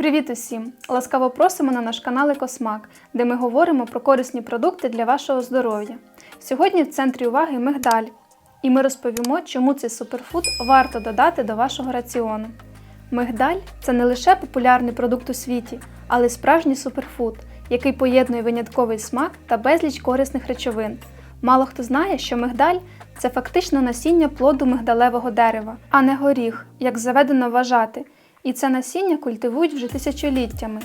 Привіт усім! Ласкаво просимо на наш канал Екосмак, де ми говоримо про корисні продукти для вашого здоров'я. Сьогодні в центрі уваги мигдаль, і ми розповімо, чому цей суперфуд варто додати до вашого раціону. Мигдаль це не лише популярний продукт у світі, але й справжній суперфуд, який поєднує винятковий смак та безліч корисних речовин. Мало хто знає, що мигдаль це фактично насіння плоду мигдалевого дерева, а не горіх, як заведено вважати. І це насіння культивують вже тисячоліттями.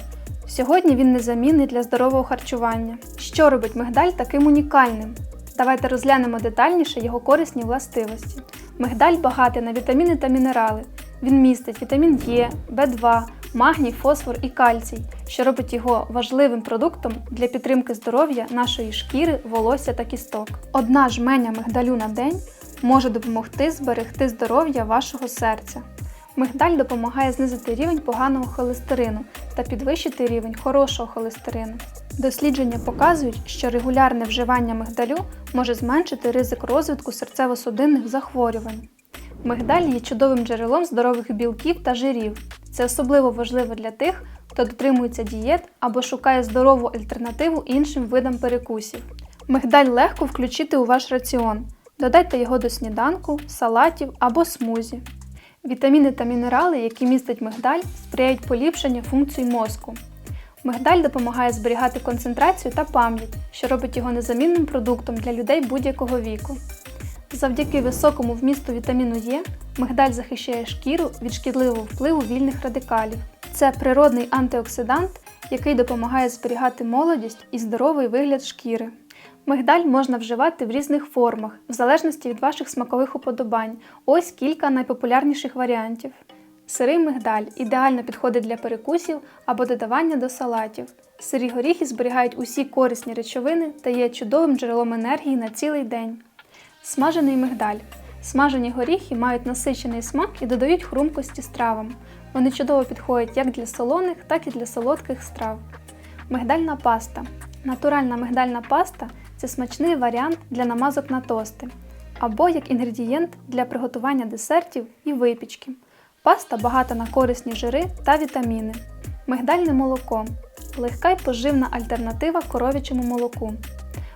Сьогодні він незамінний для здорового харчування. Що робить мигдаль таким унікальним? Давайте розглянемо детальніше його корисні властивості. Мигдаль багатий на вітаміни та мінерали. Він містить вітамін Е, В2, магній, фосфор і кальцій, що робить його важливим продуктом для підтримки здоров'я нашої шкіри, волосся та кісток. Одна жменя мигдалю на день може допомогти зберегти здоров'я вашого серця. Мигдаль допомагає знизити рівень поганого холестерину та підвищити рівень хорошого холестерину. Дослідження показують, що регулярне вживання мигдалю може зменшити ризик розвитку серцево-судинних захворювань. Мигдаль є чудовим джерелом здорових білків та жирів. Це особливо важливо для тих, хто дотримується дієт або шукає здорову альтернативу іншим видам перекусів. Мигдаль легко включити у ваш раціон. Додайте його до сніданку, салатів або смузі. Вітаміни та мінерали, які містить мигдаль, сприяють поліпшенню функцій мозку. Мигдаль допомагає зберігати концентрацію та пам'ять, що робить його незамінним продуктом для людей будь-якого віку. Завдяки високому вмісту вітаміну Е, мигдаль захищає шкіру від шкідливого впливу вільних радикалів. Це природний антиоксидант, який допомагає зберігати молодість і здоровий вигляд шкіри. Мигдаль можна вживати в різних формах, в залежності від ваших смакових уподобань. Ось кілька найпопулярніших варіантів. Сирий мигдаль ідеально підходить для перекусів або додавання до салатів. Сирі горіхи зберігають усі корисні речовини та є чудовим джерелом енергії на цілий день. Смажений мигдаль. Смажені горіхи мають насичений смак і додають хрумкості стравам. Вони чудово підходять як для солоних, так і для солодких страв. Мигдальна паста. Натуральна мигдальна паста це смачний варіант для намазок на тости або як інгредієнт для приготування десертів і випічки. Паста багата на корисні жири та вітаміни. Мигдальне молоко легка й поживна альтернатива коров'ячому молоку.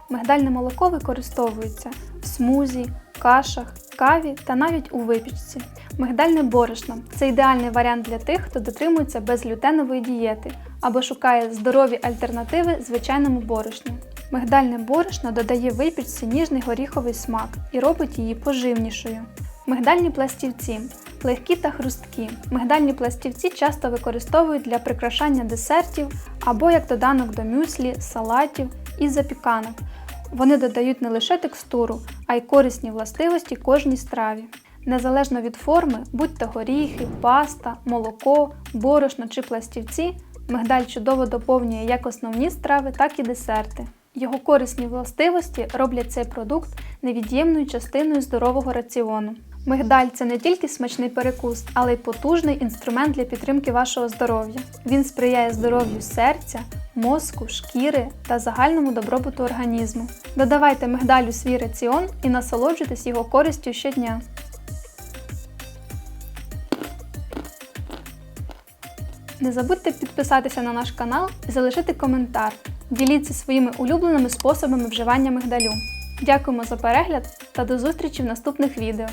Мигдальне молоко використовується в смузі, кашах, каві та навіть у випічці. Мигдальне борошно це ідеальний варіант для тих, хто дотримується безглютенової дієти або шукає здорові альтернативи звичайному борошну. Мигдальне борошно додає випічці ніжний горіховий смак і робить її поживнішою. Мигдальні пластівці легкі та хрусткі. Мигдальні пластівці часто використовують для прикрашання десертів або як доданок до мюслі, салатів і запіканок. Вони додають не лише текстуру, а й корисні властивості кожній страві. Незалежно від форми, будь-то горіхи, паста, молоко, борошно чи пластівці, мигдаль чудово доповнює як основні страви, так і десерти. Його корисні властивості роблять цей продукт невід'ємною частиною здорового раціону. Мигдаль це не тільки смачний перекус, але й потужний інструмент для підтримки вашого здоров'я. Він сприяє здоров'ю серця, мозку, шкіри та загальному добробуту організму. Додавайте мигдаль у свій раціон і насолоджуйтесь його користю щодня. Не забудьте підписатися на наш канал і залишити коментар. Діліться своїми улюбленими способами вживання мигдалю. Дякуємо за перегляд та до зустрічі в наступних відео!